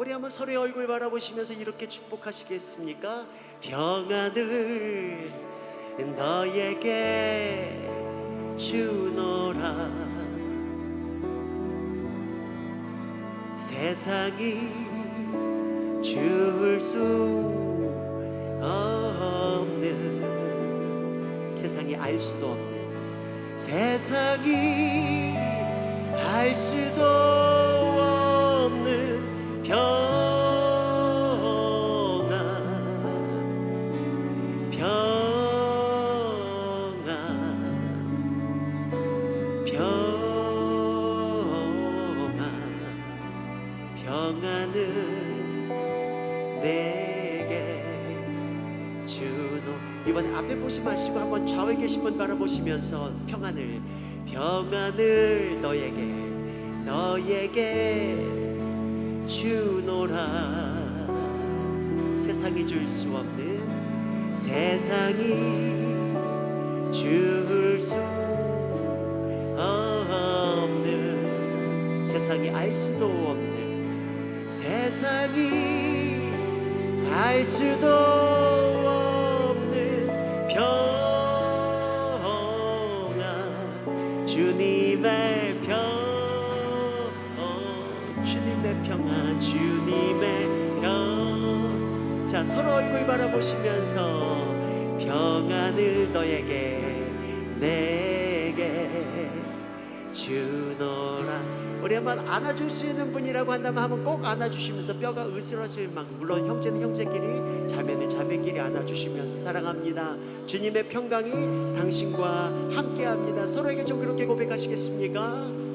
우리 한번 서로의 얼굴 바라보시면서 이렇게 축복하시겠습니까? 평안을 너에게 주노라 세상이 줄 수 없는 세상이 알 수도 없는 세상이 알 수도 평안 평안을 내게 주노. 이번에 앞에 보시 마시고 한번 좌우에 계신 분 바라보시면서 평안을 평안을 너에게 너에게 주노라. 세상이 줄 수 없는 세상이 줄 수 없는 세상이 알 수도 없는 세상이 알 수도 없는 평안. 주님의 평 주님의 평안 주님의 평 자 서로 얼굴 바라보시면서 평안을 너에게 내게 주노라 우리 한번 안아줄 수 있는 분이라고 한다면 한번 꼭 안아주시면서 뼈가 으스러질 만큼 물론 형제는 형제끼리 자매는 자매끼리 안아주시면서 사랑합니다 주님의 평강이 당신과 함께합니다 서로에게 좀 그렇게 고백하시겠습니까?